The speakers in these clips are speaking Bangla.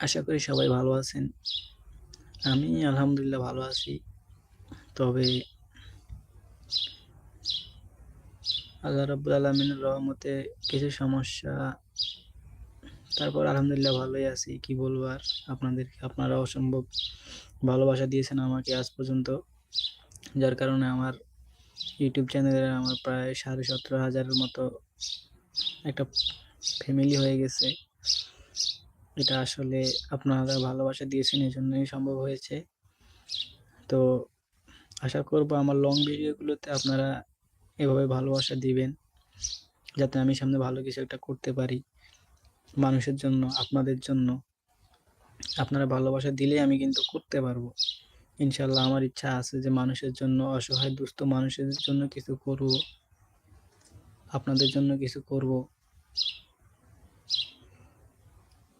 আশা করি সবাই ভালো আছেন। আমি আলহামদুলিল্লাহ ভালো আছি। তবে আল্লাহ রাব্বুল আলমিনের রহমতে কিছু সমস্যা, তারপর আলহামদুলিল্লাহ ভালোই আছি। কি বলব আর আপনাদেরকে? আপনারা অসম্ভব ভালোবাসা দিয়েছেন আমাকে আজ পর্যন্ত। যার কারণে আমার ইউটিউব চ্যানেলে আমার প্রায় সাড়ে সতেরো হাজারের মতো একটা ফ্যামিলি হয়ে গেছে। এটা আসলে আপনারা ভালোবাসা দিয়েছেন এই জন্যই সম্ভব হয়েছে। তো আশা করব আমার লং ভিডিওগুলোতে আপনারা এভাবে ভালোবাসা দিবেন, যাতে আমি সামনে ভালো কিছু একটা করতে পারি মানুষের জন্য, আপনাদের জন্য। আপনারা ভালোবাসা দিলে আমি কিন্তু করতে পারব। ইনশাল্লাহ আমার ইচ্ছা আছে যে মানুষের জন্য, অসহায় দুস্থ মানুষের জন্য কিছু করব, আপনাদের জন্য কিছু করব।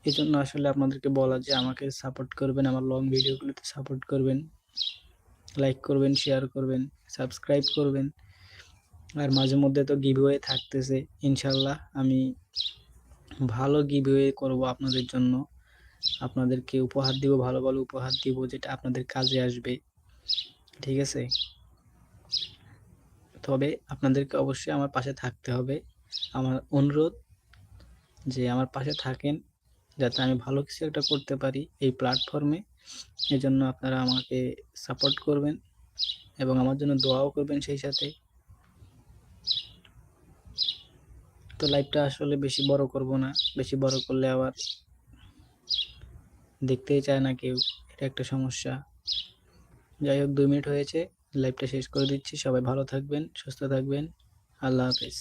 এই জন্য আসলে আপনাদেরকে বলা যে আমাকে সাপোর্ট করবেন, আমার লং ভিডিওগুলোতে সাপোর্ট করবেন লাইক করবেন শেয়ার করবেন সাবস্ক্রাইব করবেন। আর মাঝে মধ্যে তো গিভওয়ে থাকতেছে ইনশাল্লাহ আমি ভালো গিভওয়ে করব আপনাদের জন্য। আপনাদেরকে উপহার দিব, ভালো ভালো উপহার দিব, যেটা আপনাদের কাজে আসবে। ঠিক আছে? তবে আপনাদেরকে অবশ্যই আমার পাশে থাকতে হবে। আমার অনুরোধ যে আমার পাশে থাকেন যাতে আমি ভালো কিছু একটা করতে পারি এই প্ল্যাটফর্মে এই জন্য আপনারা আমাকে সাপোর্ট করবেন এবং আমার জন্য দোয়াও করবেন সেই সাথে। তো লাইভটা আসলে বেশি বড় করব না, বেশি বড় করলে আবার দেখতেই চায় না কেউ, এটা একটা সমস্যা। যাই হোক, দুই মিনিট হয়েছে লাইভটা শেষ করে দিচ্ছি। সবাই ভালো থাকবেন, সুস্থ থাকবেন। আল্লাহ হাফেজ।